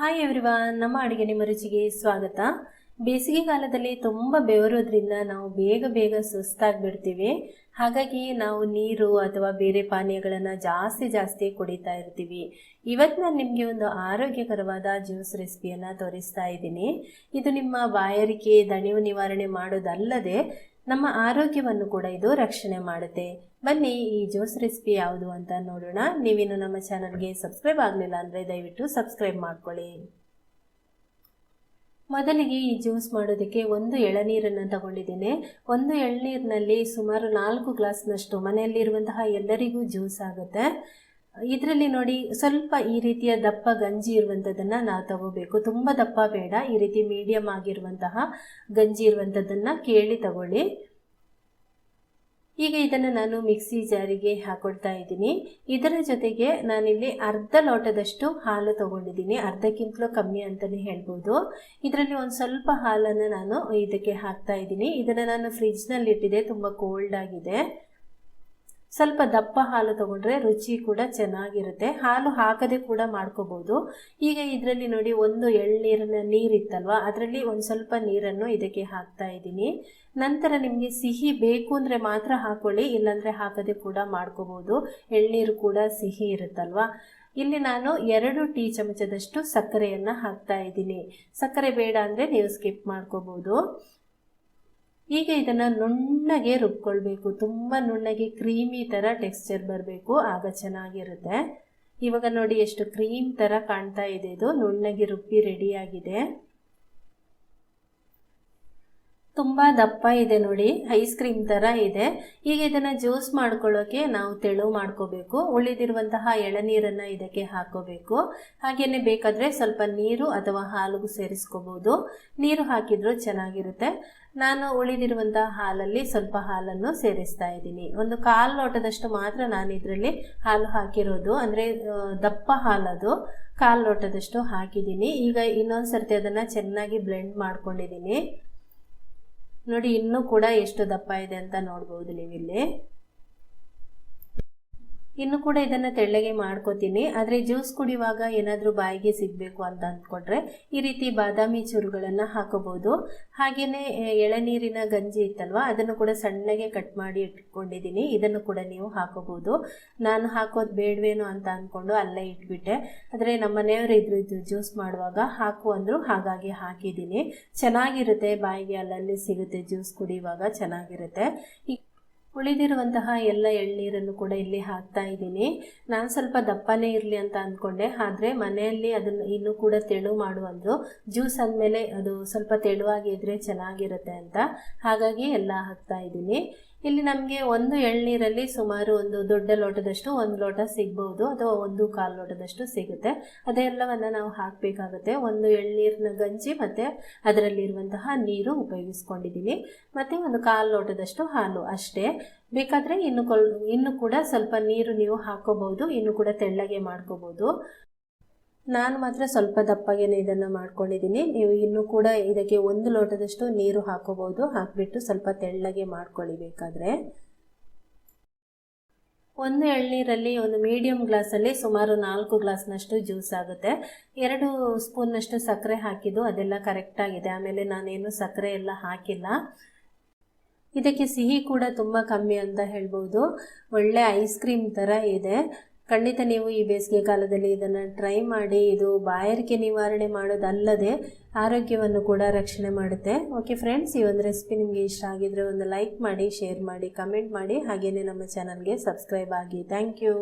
Hi everyone ನಮ್ಮ ಅಡುಗೆ ನಿಮ್ಮ ರುಚಿಗೆ ಸ್ವಾಗತ. ಬೇಸಿಗೆ ಕಾಲದಲ್ಲಿ ತುಂಬ ಬೆವರೋದ್ರಿಂದ ನಾವು ಬೇಗ ಬೇಗ ಸುಸ್ತಾಗ್ಬಿಡ್ತೀವಿ. ಹಾಗಾಗಿ ನಾವು ನೀರು ಅಥವಾ ಬೇರೆ ಪಾನೀಯಗಳನ್ನು ಜಾಸ್ತಿ ಜಾಸ್ತಿ ಕುಡಿತಾ ಇರ್ತೀವಿ. ಇವತ್ತು ನಾನು ನಿಮಗೆ ಒಂದು ಆರೋಗ್ಯಕರವಾದ ಜ್ಯೂಸ್ ರೆಸಿಪಿಯನ್ನು ತೋರಿಸ್ತಾ ಇದ್ದೀನಿ. ಇದು ನಿಮ್ಮ ಬಾಯಾರಿಕೆ, ದಣಿವು ನಿವಾರಣೆ ಮಾಡೋದಲ್ಲದೆ ನಮ್ಮ ಆರೋಗ್ಯವನ್ನು ಕೂಡ ಇದು ರಕ್ಷಣೆ ಮಾಡುತ್ತೆ. ಬನ್ನಿ, ಈ ಜ್ಯೂಸ್ ರೆಸಿಪಿ ಯಾವುದು ಅಂತ ನೋಡೋಣ. ನೀವಿನ್ನು ನಮ್ಮ ಚಾನಲ್ಗೆ ಸಬ್ಸ್ಕ್ರೈಬ್ ಆಗಲಿಲ್ಲ ಅಂದರೆ ದಯವಿಟ್ಟು ಸಬ್ಸ್ಕ್ರೈಬ್ ಮಾಡ್ಕೊಳ್ಳಿ. ಮೊದಲಿಗೆ ಈ ಜ್ಯೂಸ್ ಮಾಡೋದಕ್ಕೆ ಒಂದು ಎಳನೀರನ್ನು ತಗೊಂಡಿದ್ದೇನೆ. ಒಂದು ಎಳನೀರಿನಲ್ಲಿ ಸುಮಾರು ನಾಲ್ಕು ಗ್ಲಾಸ್ನಷ್ಟು ಮನೆಯಲ್ಲಿರುವಂತಹ ಎಲ್ಲರಿಗೂ ಜ್ಯೂಸ್ ಆಗುತ್ತೆ. ಇದರಲ್ಲಿ ನೋಡಿ ಸ್ವಲ್ಪ ಈ ರೀತಿಯ ದಪ್ಪ ಗಂಜಿ ಇರುವಂಥದ್ದನ್ನು ನಾವು ತಗೋಬೇಕು. ತುಂಬ ದಪ್ಪ ಬೇಡ. ಈ ರೀತಿ ಮೀಡಿಯಮ್ ಆಗಿರುವಂತಹ ಗಂಜಿ ಇರುವಂಥದ್ದನ್ನು ಕೇಳಿ ತಗೊಳ್ಳಿ. ಈಗ ಇದನ್ನು ನಾನು ಮಿಕ್ಸಿ ಜಾರಿಗೆ ಹಾಕೊಳ್ತಾ ಇದ್ದೀನಿ. ಇದರ ಜೊತೆಗೆ ನಾನಿಲ್ಲಿ ಅರ್ಧ ಲೋಟದಷ್ಟು ಹಾಲು ತಗೊಂಡಿದ್ದೀನಿ. ಅರ್ಧಕ್ಕಿಂತಲೂ ಕಮ್ಮಿ ಅಂತಲೇ ಹೇಳ್ಬೋದು. ಇದರಲ್ಲಿ ಒಂದು ಸ್ವಲ್ಪ ಹಾಲನ್ನು ನಾನು ಇದಕ್ಕೆ ಹಾಕ್ತಾ ಇದ್ದೀನಿ. ಇದನ್ನು ನಾನು ಫ್ರಿಜ್ನಲ್ಲಿ ಇಟ್ಟಿದೆ ತುಂಬ ಕೋಲ್ಡ್ ಆಗಿದೆ. ಸ್ವಲ್ಪ ದಪ್ಪ ಹಾಲು ತಗೊಂಡ್ರೆ ರುಚಿ ಕೂಡ ಚೆನ್ನಾಗಿರುತ್ತೆ. ಹಾಲು ಹಾಕದೆ ಕೂಡ ಮಾಡ್ಕೋಬಹುದು ಈಗ ಇದರಲ್ಲಿ ನೋಡಿ ಒಂದು ಎಳ್ನೀರಿನ ನೀರಿತ್ತಲ್ವ? ಅದರಲ್ಲಿ ಒಂದು ಸ್ವಲ್ಪ ನೀರನ್ನು ಇದಕ್ಕೆ ಹಾಕ್ತಾ ಇದ್ದೀನಿ. ನಂತರ ನಿಮಗೆ ಸಿಹಿ ಬೇಕು ಅಂದರೆ ಮಾತ್ರ ಹಾಕೊಳ್ಳಿ, ಇಲ್ಲಾಂದರೆ ಹಾಕದೆ ಕೂಡ ಮಾಡ್ಕೋಬಹುದು ಎಳ್ನೀರು ಕೂಡ ಸಿಹಿ ಇರುತ್ತಲ್ವಾ? ಇಲ್ಲಿ ನಾನು ಎರಡು ಟೀ ಚಮಚದಷ್ಟು ಸಕ್ಕರೆಯನ್ನು ಹಾಕ್ತಾ ಇದ್ದೀನಿ. ಸಕ್ಕರೆ ಬೇಡ ಅಂದರೆ ನೀವು ಸ್ಕಿಪ್ ಮಾಡ್ಕೋಬೋದು. ಈಗ ಇದನ್ನು ನುಣ್ಣಗೆ ರುಬ್ಕೊಳ್ಬೇಕು. ತುಂಬ ನುಣ್ಣಗೆ ಕ್ರೀಮಿ ಥರ ಟೆಕ್ಸ್ಚರ್ ಬರಬೇಕು. ಆಗ ಚೆನ್ನಾಗಿರುತ್ತೆ. ಇವಾಗ ನೋಡಿ ಎಷ್ಟು ಕ್ರೀಮ್ ಥರ ಕಾಣ್ತಾ ಇದೆ ಇದು. ನುಣ್ಣಗೆ ರುಬ್ಬಿ ರೆಡಿಯಾಗಿದೆ ತುಂಬ ದಪ್ಪ ಇದೆ ನೋಡಿ ಐಸ್ ಕ್ರೀಮ್ ಥರ ಇದೆ. ಈಗ ಇದನ್ನು ಜ್ಯೂಸ್ ಮಾಡ್ಕೊಳ್ಳೋಕೆ ನಾವು ತೆಳು ಮಾಡ್ಕೋಬೇಕು. ಉಳಿದಿರುವಂತಹ ಎಳನೀರನ್ನು ಇದಕ್ಕೆ ಹಾಕೋಬೇಕು. ಹಾಗೇನೆ ಬೇಕಾದರೆ ಸ್ವಲ್ಪ ನೀರು ಅಥವಾ ಹಾಲು ಸೇರಿಸ್ಕೋಬೋದು. ನೀರು ಹಾಕಿದರೂ ಚೆನ್ನಾಗಿರುತ್ತೆ. ನಾನು ಉಳಿದಿರುವಂತಹ ಹಾಲಲ್ಲಿ ಸ್ವಲ್ಪ ಹಾಲನ್ನು ಸೇರಿಸ್ತಾ ಇದ್ದೀನಿ. ಒಂದು ಕಾಲು ಲೋಟದಷ್ಟು ಮಾತ್ರ ನಾನು ಇದರಲ್ಲಿ ಹಾಲು ಹಾಕಿರೋದು. ಅಂದರೆ ದಪ್ಪ ಹಾಲದು ಕಾಲು ಲೋಟದಷ್ಟು ಹಾಕಿದ್ದೀನಿ. ಈಗ ಇನ್ನೊಂದು ಸರ್ತಿ ಅದನ್ನು ಚೆನ್ನಾಗಿ ಬ್ಲೆಂಡ್ ಮಾಡ್ಕೊಂಡಿದ್ದೀನಿ. ನೋಡಿ ಇನ್ನೂ ಕೂಡ ಎಷ್ಟು ದಪ್ಪ ಇದೆ ಅಂತ ನೋಡ್ಬೋದು ನೀವಿಲ್ಲಿ. ಇನ್ನು ಕೂಡ ಇದನ್ನು ತೆಳ್ಳಗೆ ಮಾಡ್ಕೋತೀನಿ. ಆದರೆ ಜ್ಯೂಸ್ ಕುಡಿಯುವಾಗ ಏನಾದರೂ ಬಾಯಿಗೆ ಸಿಗಬೇಕು ಅಂತ ಅಂದ್ಕೊಂಡ್ರೆ ಈ ರೀತಿ ಬಾದಾಮಿ ಚೂರುಗಳನ್ನು ಹಾಕೋಬೋದು ಹಾಗೆಯೇ ಎಳನೀರಿನ ಗಂಜಿ ಇತ್ತಲ್ವಾ, ಅದನ್ನು ಕೂಡ ಸಣ್ಣಗೆ ಕಟ್ ಮಾಡಿ ಇಟ್ಕೊಂಡಿದ್ದೀನಿ. ಇದನ್ನು ಕೂಡ ನೀವು ಹಾಕೋಬೋದು ನಾನು ಹಾಕೋದು ಬೇಡವೇನೋ ಅಂತ ಅಂದ್ಕೊಂಡು ಅಲ್ಲೇ ಇಟ್ಬಿಟ್ಟೆ. ಆದರೆ ನಮ್ಮ ಮನೆಯವರು ಇದ್ರು, ಇದು ಜ್ಯೂಸ್ ಮಾಡುವಾಗ ಹಾಕು ಅಂದರು ಹಾಗಾಗಿ ಹಾಕಿದ್ದೀನಿ. ಚೆನ್ನಾಗಿರುತ್ತೆ, ಬಾಯಿಗೆ ಅಲ್ಲಲ್ಲಿ ಸಿಗುತ್ತೆ ಜ್ಯೂಸ್ ಕುಡಿಯುವಾಗ, ಚೆನ್ನಾಗಿರುತ್ತೆ. ಉಳಿದಿರುವಂತಹ ಎಲ್ಲ ಎಳ್ನೀರನ್ನು ಕೂಡ ಇಲ್ಲಿ ಹಾಕ್ತಾ ಇದ್ದೀನಿ. ನಾನು ಸ್ವಲ್ಪ ದಪ್ಪನೇ ಇರಲಿ ಅಂತ ಅಂದ್ಕೊಂಡೆ ಆದರೆ ಮನೆಯಲ್ಲಿ ಅದನ್ನು ಇನ್ನೂ ಕೂಡ ತೆಳು ಮಾಡುವಂದರು ಜ್ಯೂಸ್ ಆದಮೇಲೆ ಅದು ಸ್ವಲ್ಪ ತೆಳುವಾಗಿದ್ದರೆ ಚೆನ್ನಾಗಿರುತ್ತೆ ಅಂತ. ಹಾಗಾಗಿ ಎಲ್ಲ ಹಾಕ್ತಾ ಇದ್ದೀನಿ. ಇಲ್ಲಿ ನಮಗೆ ಒಂದು ಎಳ್ನೀರಲ್ಲಿ ಸುಮಾರು ಒಂದು ದೊಡ್ಡ ಲೋಟದಷ್ಟು ಒಂದು ಲೋಟ ಸಿಗ್ಬೋದು, ಅಥವಾ ಒಂದು ಕಾಲು ಲೋಟದಷ್ಟು ಸಿಗುತ್ತೆ. ಅದೆಲ್ಲವನ್ನು ನಾವು ಹಾಕಬೇಕಾಗುತ್ತೆ. ಒಂದು ಎಳ್ನೀರಿನ ಗಂಜಿ ಮತ್ತು ಅದರಲ್ಲಿರುವಂತಹ ನೀರು ಉಪಯೋಗಿಸ್ಕೊಂಡಿದ್ದೀನಿ ಮತ್ತು ಒಂದು ಕಾಲು ಲೋಟದಷ್ಟು ಹಾಲು ಅಷ್ಟೇ. ಬೇಕಾದರೆ ಇನ್ನು ಕೊಲ್ ಇನ್ನು ಕೂಡ ಸ್ವಲ್ಪ ನೀರು ನೀವು ಹಾಕೋಬಹುದು ಇನ್ನು ಕೂಡ ತೆಳ್ಳಗೆ ಮಾಡ್ಕೋಬೋದು. ನಾನು ಮಾತ್ರ ಸ್ವಲ್ಪ ದಪ್ಪಗೇನೆ ಇದನ್ನು ಮಾಡ್ಕೊಂಡಿದ್ದೀನಿ. ನೀವು ಇನ್ನೂ ಕೂಡ ಇದಕ್ಕೆ ಒಂದು ಲೋಟದಷ್ಟು ನೀರು ಹಾಕೋಬೋದು ಹಾಕಿಬಿಟ್ಟು ಸ್ವಲ್ಪ ತೆಳ್ಳಗೆ ಮಾಡ್ಕೊಳ್ಳಿ ಬೇಕಾದರೆ ಒಂದು ಎಳ್ನೀರಲ್ಲಿ ಒಂದು ಮೀಡಿಯಮ್ ಗ್ಲಾಸಲ್ಲಿ ಸುಮಾರು ನಾಲ್ಕು ಗ್ಲಾಸ್ನಷ್ಟು ಜ್ಯೂಸ್ ಆಗುತ್ತೆ. ಎರಡು ಸ್ಪೂನ್ನಷ್ಟು ಸಕ್ಕರೆ ಹಾಕಿದ್ದು ಅದೆಲ್ಲ ಕರೆಕ್ಟಾಗಿದೆ ಆಮೇಲೆ ನಾನೇನು ಸಕ್ಕರೆ ಎಲ್ಲ ಹಾಕಿಲ್ಲ. ಇದಕ್ಕೆ ಸಿಹಿ ಕೂಡ ತುಂಬ ಕಮ್ಮಿ ಅಂತ ಹೇಳ್ಬೋದು. ಒಳ್ಳೆ ಐಸ್ ಕ್ರೀಮ್ ಥರ ಇದೆ. ಖಂಡಿತ ನೀವು ಈ ಬೇಸಿಗೆ ಕಾಲದಲ್ಲಿ ಇದನ್ನು ಟ್ರೈ ಮಾಡಿ, ಇದು ಬಾಯಾರಿಕೆ ನಿವಾರಣೆ ಮಾಡೋದಲ್ಲದೆ ಆರೋಗ್ಯವನ್ನು ಕೂಡ ರಕ್ಷಣೆ ಮಾಡುತ್ತೆ. ಓಕೆ ಫ್ರೆಂಡ್ಸ್ ಈ ಒಂದು ರೆಸಿಪಿ ನಿಮಗೆ ಇಷ್ಟ ಆಗಿದ್ರೆ ಒಂದು ಲೈಕ್ ಮಾಡಿ ಶೇರ್ ಮಾಡಿ ಕಮೆಂಟ್ ಮಾಡಿ ಹಾಗೆಯೇ ನಮ್ಮ ಚಾನಲ್ಗೆ ಸಬ್ಸ್ಕ್ರೈಬ್ ಆಗಿ. Thank you